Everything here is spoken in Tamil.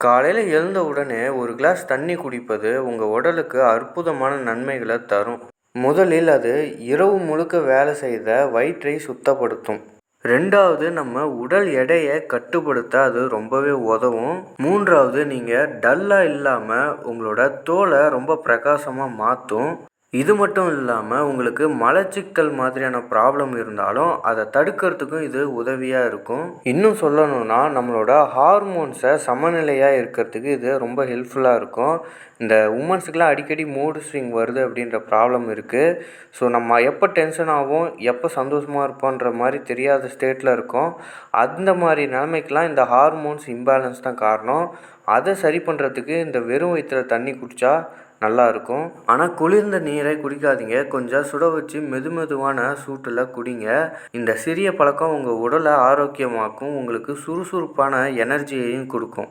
காலையில் எழுந்த உடனே ஒரு கிளாஸ் தண்ணி குடிப்பது உங்கள் உடலுக்கு அற்புதமான நன்மைகளை தரும். முதலில் அது இரவு முழுக்க வேலை செய்த வயிற்றை சுத்தப்படுத்தும். ரெண்டாவது நம்ம உடல் எடையை கட்டுப்படுத்த அது ரொம்பவே உதவும். மூன்றாவது நீங்கள் டல்லாக இல்லாமல் உங்களோட தோலை ரொம்ப பிரகாசமாக மாற்றும் இது மட்டும் இல்லாமல் உங்களுக்கு மலச்சிக்கல் மாதிரியான ப்ராப்ளம் இருந்தாலும் அதை தடுக்கிறதுக்கும் இது உதவியாக இருக்கும். இன்னும் சொல்லணும்னா நம்மளோட ஹார்மோன்ஸை சமநிலையாக இருக்கிறதுக்கு இது ரொம்ப ஹெல்ப்ஃபுல்லாக இருக்கும். இந்த உமன்ஸுக்கெலாம் அடிக்கடி மூடு ஸ்விங் வருது அப்படின்ற ப்ராப்ளம் இருக்குது ஸோ நம்ம எப்போ டென்ஷன் ஆகும் எப்போ சந்தோஷமாக இருப்போன்ற மாதிரி தெரியாத ஸ்டேட்டில் இருக்கோம். அந்த மாதிரி நிலைமைக்கெலாம் இந்த ஹார்மோன்ஸ் இம்பேலன்ஸ் தான் காரணம். அதை சரி பண்ணுறதுக்கு இந்த வெறும் வயிற்றில் தண்ணி குடித்தா நல்லாயிருக்கும். ஆனால் குளிர்ந்த நீரை குடிக்காதீங்க. கொஞ்சம் சுட வச்சு மெது மெதுவான சூட்டில் குடிங்க. இந்த சிறிய பழக்கம் உங்கள் உடலை ஆரோக்கியமாக்கும் உங்களுக்கு சுறுசுறுப்பான எனர்ஜியையும் கொடுக்கும்.